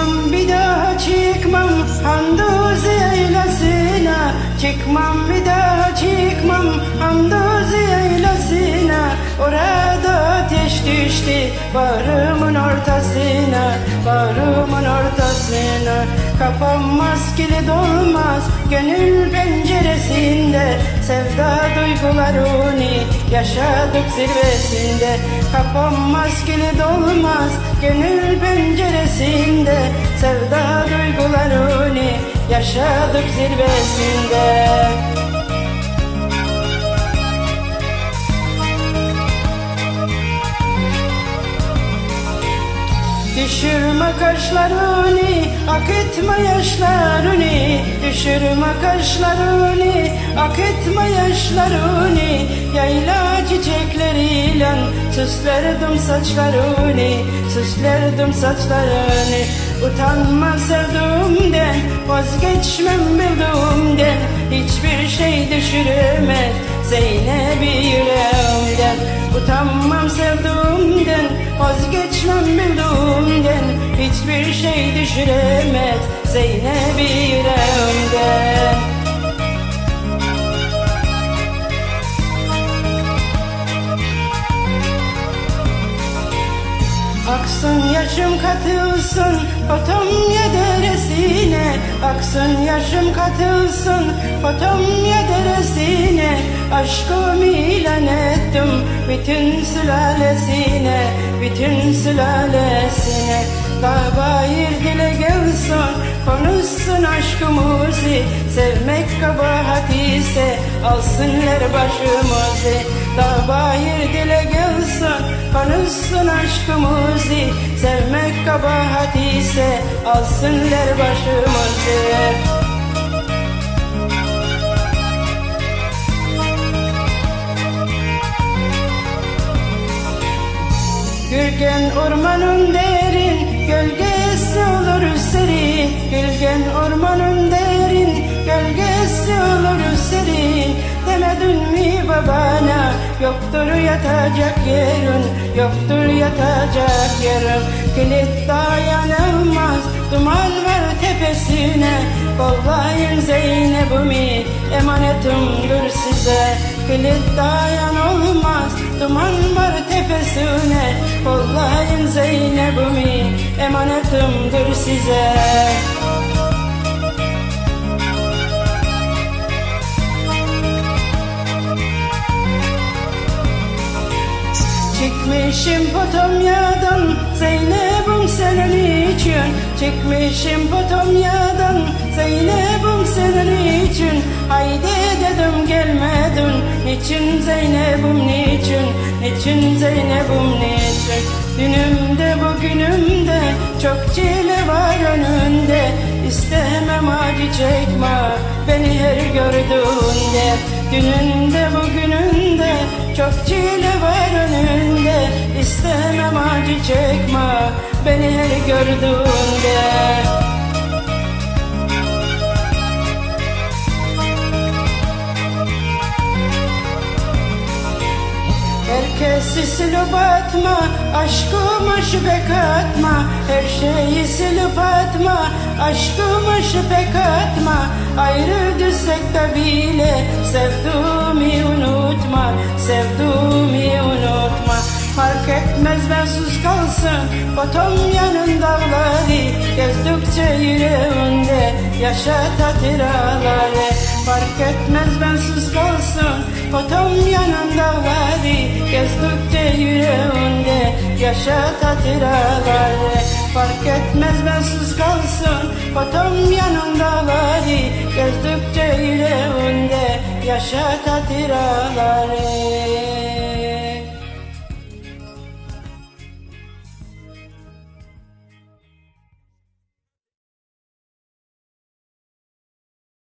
Çıkmam bir daha çıkmam. Handuzi yaylasına. Çıkmam bir daha çıkmam. Handuzi yaylasına. Orada ateş düştü Bağrımın ortasına. Ortasına Kapanmaz kilit olmaz Gönül penceresinde Sevda duygularını Yaşadık zirvesinde. Kapanmaz kilit olmaz Gönül penceresinde Sevda duygularını Yaşadık zirvesinde kaşlarını, akıtma yaşlarını. Düşürme kaşlarını, akıtma yaşlarını. Yayla çiçekleriyle süslerdim saçlarını Süslerdim saçlarını. Utanma sevduğumden, vazgeçmem bildiğimden. Hiçbir şey düşüremez Zeynep'i yüreğimden. Utanmam sevduğumden, vazgeçmem bildiğimden Hiçbir şey düşüremez Zeynep'i yüreğimden Aksın yaşım katılsın Potomya deresine Aksın yaşım katılsın Potomya deresine Aşkımı ilan ettim Bütün sülalesine Bütün sülalesine. Kabair dile gelsin Konuşsun aşkımızı Sevmek kabahat ise Alsınlar başımızı. Kabair dile Konuşsun aşkımızı Sevmek kabahat ise Alsınlar başımızı Gülgen ormanın derin Gölgesi olur serin Gülgen ormanın derin Gölgesi olur serin Demedin mi babana Yoktur yatacak yerin Yoktur yatacak yerin. Kilit dayanılmaz Duman var tepesine. Kollayın Zeynep'imi Emanetimdir size. Kilit dayan olmaz Duman var tepesine. Kollayın Zeynep'imi Emanetimdir size Çıkmışım Potomya'dan Zeynep'im senin için. Çıkmışım Potomya'dan Zeynep'im senin için. Haydi dedim gelmedin. Niçin Zeynep'im niçin? Niçin Zeynep'im niçin? Dünümde bugünümde Çok çile var önünde. İstemem acı çekme Beni her gördüğünde. Dününde bugününde Çok çile var Beni gördüğünde. Herkesi silip atma Aşkıma şüphe katma Her şeyi silip atma Aşkıma şüphe katma Ayrı düşsek de bile Sevduğumu unutma Sevduğumu unutma. Fark etmez ben sus kalsın Potomya'nın dağları Gezdikçe yüreğinde Yaşat hatıraları Fark etmez ben sus kalsın Potomya'nın dağları Gezdikçe yüreğinde Yaşat hatıraları Fark etmez ben sus kalsın Potomya'nın dağları Gezdikçe yüreğinde Yaşat hatıraları